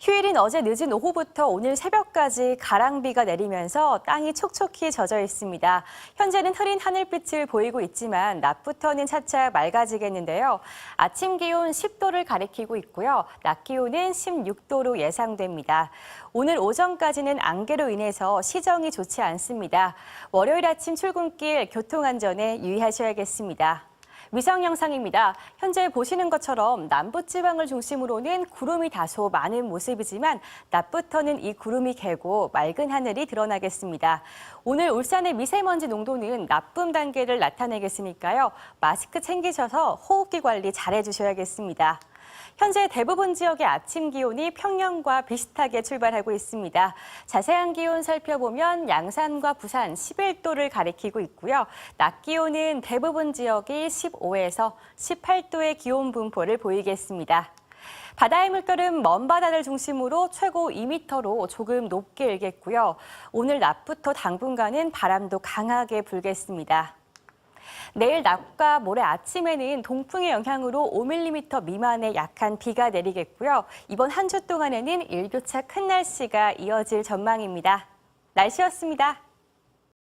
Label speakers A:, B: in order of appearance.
A: 휴일인 어제 늦은 오후부터 오늘 새벽까지 가랑비가 내리면서 땅이 촉촉히 젖어 있습니다. 현재는 흐린 하늘빛을 보이고 있지만 낮부터는 차차 맑아지겠는데요. 아침 기온 10도를 가리키고 있고요. 낮 기온은 16도로 예상됩니다. 오늘 오전까지는 안개로 인해서 시정이 좋지 않습니다. 월요일 아침 출근길 교통안전에 유의하셔야겠습니다. 위성 영상입니다. 현재 보시는 것처럼 남부지방을 중심으로는 구름이 다소 많은 모습이지만 낮부터는 이 구름이 개고 맑은 하늘이 드러나겠습니다. 오늘 울산의 미세먼지 농도는 나쁨 단계를 나타내겠으니까요. 마스크 챙기셔서 호흡기 관리 잘 해주셔야겠습니다. 현재 대부분 지역의 아침 기온이 평년과 비슷하게 출발하고 있습니다. 자세한 기온 살펴보면 양산과 부산 11도를 가리키고 있고요. 낮 기온은 대부분 지역이 15에서 18도의 기온 분포를 보이겠습니다. 바다의 물결은 먼 바다를 중심으로 최고 2m로 조금 높게 일겠고요. 오늘 낮부터 당분간은 바람도 강하게 불겠습니다. 내일 낮과 모레 아침에는 동풍의 영향으로 5mm 미만의 약한 비가 내리겠고요. 이번 한 주 동안에는 일교차 큰 날씨가 이어질 전망입니다. 날씨였습니다.